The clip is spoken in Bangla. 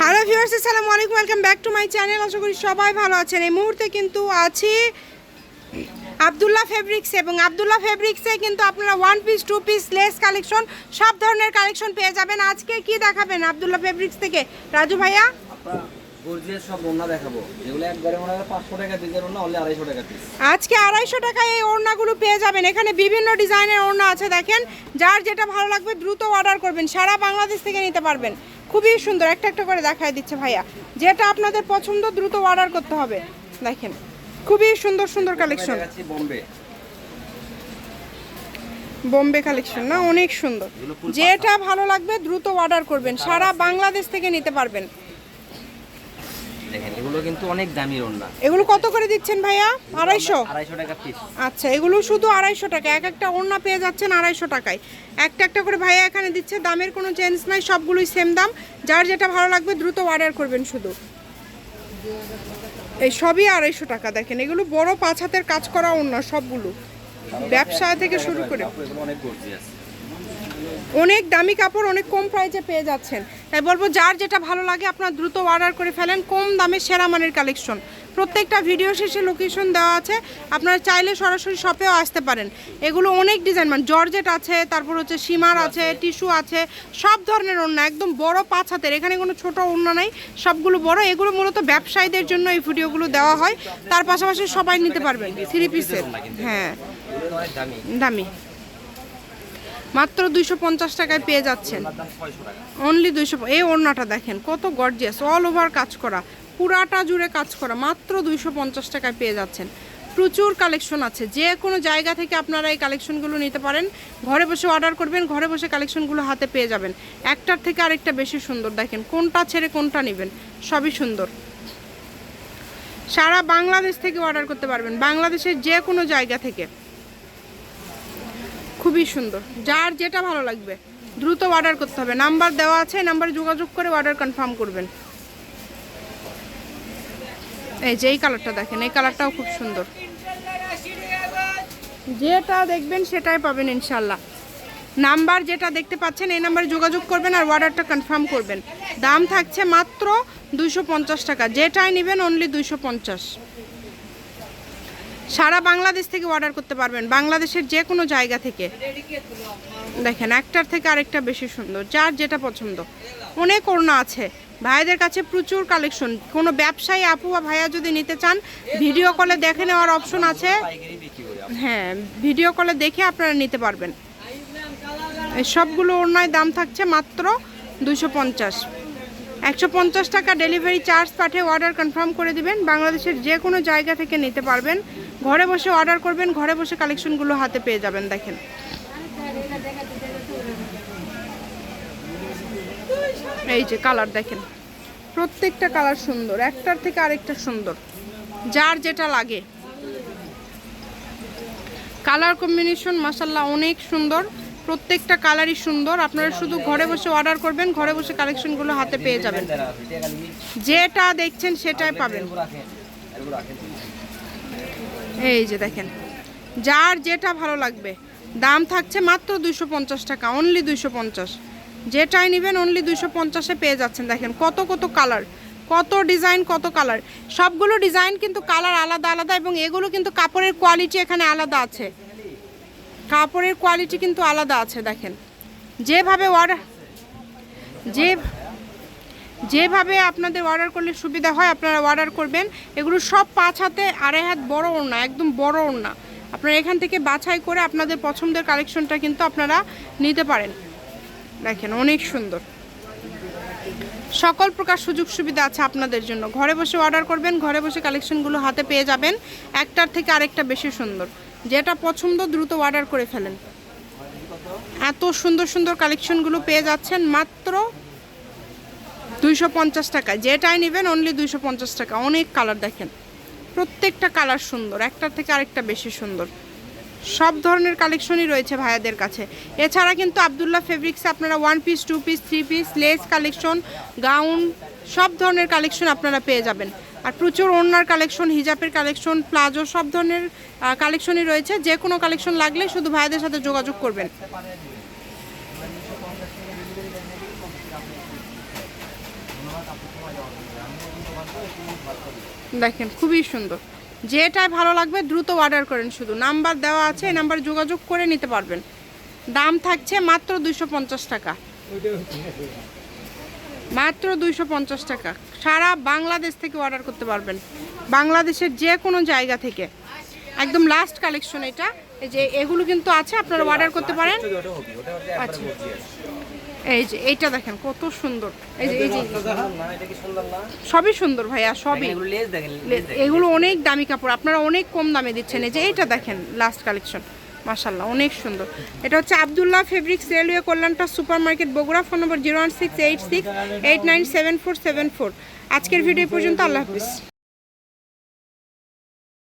হ্যালো ভিউয়ার্স আসসালামু আলাইকুম welcome back to my channel আশা করি সবাই ভালো আছেন। এই মুহূর্তে কিন্তু আছি আবদুল্লাহ ফেব্রিক্স এবং আবদুল্লাহ ফেব্রিক্সে কিন্তু আপনারা one piece two piece lace collection সব ধরনের কালেকশন পেয়ে যাবেন। আজকে কি দেখাবেন আবদুল্লাহ ফেব্রিক্স থেকে? রাজু ভাইয়া? আজকে আড়াইশো টাকায় এই ওড়নাগুলো পেয়ে যাবেন। এখানে বিভিন্ন ডিজাইনের ওড়না আছে দেখেন। যার যেটা ভালো লাগবে দ্রুত অর্ডার করবেন। সারা বাংলাদেশ থেকে নিতে পারবেন। খুবই সুন্দর একটা একটা করে দেখায় দিচ্ছে ভাইয়া। যেটা আপনাদের পছন্দ দ্রুত অর্ডার করতে হবে। দেখেন খুবই সুন্দর সুন্দর কালেকশন বোম্বে। কালেকশন না? অনেক সুন্দর। যেটা ভালো লাগবে দ্রুত অর্ডার করবেন। সারা বাংলাদেশ থেকে নিতে পারবেন। এগুলো কিন্তু অনেক দামি ওড়না এগুলো কত করে দিচ্ছেন ভাইয়া? আড়াইশো? আড়াইশো টাকা পিস আচ্ছা এগুলো শুধু আড়াইশো টাকা। এক একটা ওড়না পেয়ে যাচ্ছেন আড়াইশো টাকায়। একটা একটা করে ভাইয়া এখানে দিচ্ছে দামের কোনো চেঞ্জ নাই সবগুলোই সেম দাম। যার যেটা ভালো লাগবে দ্রুত অর্ডার করবেন শুধু। এই সবই আড়াইশো টাকা দেখেন। এগুলো বড় পাঁচ হাতের কাজ করা ওড়না সবগুলো। ব্যবসা থেকে শুরু করে। অনেক গর্জিয়াস। অনেক দামি কাপড় অনেক কম প্রাইসে পেয়ে যাচ্ছেন। তাই বলব যার যেটা ভালো লাগে আপনার দ্রুত অর্ডার করে ফেলেন কম দামে সেরা মানের কালেকশন প্রত্যেকটা ভিডিও শেষে লোকেশন দেওয়া আছে আপনারা চাইলে সরাসরি শপেও আসতে পারেন। এগুলো অনেক ডিজাইন মানে জর্জেট আছে তারপর হচ্ছে সীমার আছে টিস্যু আছে সব ধরনের ওড়না একদম বড় পাঁচ হাতের এখানে কোনো ছোট ওড়না নাই সবগুলো বড়। এগুলো মূলত ব্যবসায়ীদের জন্য এই ভিডিওগুলো দেওয়া হয়। তার পাশাপাশি সবাই নিতে পারবেন থ্রি পিসের হ্যাঁ। দামি। মাত্র দুইশো পঞ্চাশ টাকায় পেয়ে যাচ্ছেন। অনলি দুইশো এই ওড়নাটা দেখেন, কত গর্জিয়াস অল ওভার কাজ করা, পুরাটা জুড়ে কাজ করা, মাত্র দুইশো পঞ্চাশ টাকায় পেয়ে যাচ্ছেন। প্রচুর কালেকশন আছে, যে কোনো জায়গা থেকে আপনারা এই কালেকশনগুলো নিতে পারেন, ঘরে বসে অর্ডার করবেন, ঘরে বসে কালেকশনগুলো হাতে পেয়ে যাবেন। একটার থেকে আরেকটা বেশি সুন্দর, দেখেন কোনটা ছেড়ে কোনটা নেবেন, সবই সুন্দর। সারা বাংলাদেশ থেকে অর্ডার করতে পারবেন, বাংলাদেশের যে কোনো জায়গা থেকে। খুবই সুন্দর। যার যেটা ভালো লাগবে, দ্রুত অর্ডার করতে হবে। নাম্বার দেওয়া আছে নাম্বারে যোগাযোগ করে অর্ডার কনফার্ম করবেন। এই যে, এই কালারটা দেখেন, এই কালারটাও খুব সুন্দর। যেটা দেখবেন সেটাই পাবেন ইনশাল্লাহ নাম্বার যেটা দেখতে পাচ্ছেন, এই নাম্বারে যোগাযোগ করবেন আর অর্ডারটা কনফার্ম করবেন। দাম থাকছে মাত্র পঞ্চাশ টাকা। যেটাই নেবেন অনলি পঞ্চাশ। সারা বাংলাদেশ থেকে অর্ডার করতে পারবেন, বাংলাদেশের যে কোনো জায়গা থেকে। দেখেন, একটার থেকে আরেকটা বেশি সুন্দর, যার যেটা পছন্দ। অনেক ওড়না আছে। ভাইদের কাছে প্রচুর কালেকশন কোনো ব্যবসায়ী আপু বা ভাইয়া যদি নিতে চান ভিডিও কলে দেখে নেওয়ার অপশন আছে। হ্যাঁ ভিডিও কলে দেখে আপনারা নিতে পারবেন। সবগুলো ওড়নায় দাম থাকছে মাত্র দুশো পঞ্চাশ। একশো পঞ্চাশ টাকা ডেলিভারি চার্জ পাঠিয়ে অর্ডার কনফার্ম করে দিবেন। বাংলাদেশের যে কোনো জায়গা থেকে নিতে পারবেন। ঘরে বসে অর্ডার করবেন, ঘরে বসে কালেকশনগুলো হাতে পেয়ে যাবেন, দেখেন। এই যে কালার দেখেন। প্রত্যেকটা কালার সুন্দর, একটার থেকে আরেকটা সুন্দর। যার যেটা লাগে। কালার কম্বিনেশন মাসাল্লাহ অনেক সুন্দর। প্রত্যেকটা কালারই সুন্দর। আপনারা শুধু ঘরে বসে অর্ডার করবেন, ঘরে বসে কালেকশনগুলো হাতে পেয়ে যাবেন। যেটা দেখছেন সেটাই পাবেন। এই যে দেখেন, যার যেটা ভালো লাগবে, দাম থাকছে মাত্র দুইশো পঞ্চাশ টাকা অনলি দুইশো পঞ্চাশ। যেটাই নেবেন অনলি দুইশো পঞ্চাশে পেয়ে যাচ্ছেন, দেখেন কত কত কালার কত ডিজাইন কত কালার সবগুলো ডিজাইন কিন্তু কালার আলাদা আলাদা এবং এগুলো কিন্তু কাপড়ের কোয়ালিটি এখানে আলাদা আছে। কাপড়ের কোয়ালিটি কিন্তু আলাদা আছে, দেখেন। যেভাবে অর্ডার যে যেভাবে আপনাদের অর্ডার করলে সুবিধা হয়, আপনারা অর্ডার করবেন। এগুলো সব পাঁচ হাতে, আড়াই হাত বড় ওড়না, একদম বড় ওড়না। আপনারা এখান থেকে বাছাই করে আপনাদের পছন্দের কালেকশনটা কিন্তু আপনারা নিতে পারেন। দেখেন, অনেক সুন্দর। সকল প্রকার সুযোগ সুবিধা আছে আপনাদের জন্য। ঘরে বসে অর্ডার করবেন, ঘরে বসে কালেকশনগুলো হাতে পেয়ে যাবেন। একটার থেকে আরেকটা বেশি সুন্দর। যেটা পছন্দ, দ্রুত অর্ডার করে ফেলেন। এত সুন্দর সুন্দর কালেকশনগুলো পেয়ে যাচ্ছেন মাত্র দুইশো পঞ্চাশ টাকা। যেটাই নেবেন অনলি দুইশো পঞ্চাশ টাকা। অনেক কালার দেখেন। প্রত্যেকটা কালার সুন্দর। একটার থেকে আরেকটা বেশি সুন্দর। সব ধরনের কালেকশনই রয়েছে ভাইয়াদের কাছে। এছাড়া কিন্তু আবদুল্লাহ ফেব্রিক্সে আপনারা one piece two piece three piece lace collection gown সব ধরনের কালেকশন আপনারা পেয়ে যাবেন। আর প্রচুর ওড়নার কালেকশন হিজাবের কালেকশন প্লাজো, সব ধরনের কালেকশনই রয়েছে। যে কোনো কালেকশন লাগলে শুধু ভাইয়াদের সাথে যোগাযোগ করবেন। দেখেন, খুবই সুন্দর। যেটাই ভালো লাগবে দ্রুত অর্ডার করেন শুধু। নাম্বার দেওয়া আছে, এই নাম্বার যোগাযোগ করে নিতে পারবেন। দাম থাকছে মাত্র দুইশো পঞ্চাশ টাকা। মাত্র দুইশো পঞ্চাশ টাকা। সারা বাংলাদেশ থেকে অর্ডার করতে পারবেন। বাংলাদেশের যে কোনো জায়গা থেকে। একদম লাস্ট কালেকশন এটা। যে এগুলো কিন্তু আছে, আপনারা অর্ডার করতে পারেন। আচ্ছা। এই যে এইটা দেখেন কত সুন্দর। এই যে এই যে সবই সুন্দর ভাইয়া সবই। এগুলো অনেক দামি কাপড় আপনারা অনেক কম দামে দিচ্ছেন। এই যে এইটা দেখেন লাস্ট কালেকশন মাশাল্লাহ অনেক সুন্দর। এটা হচ্ছে Abdullah fabrics railway কল্যাণটা super market Bogura phone number zero one six eight six eight nine seven four seven four আজকের ভিডিও পর্যন্ত আল্লাহ হাফিজ।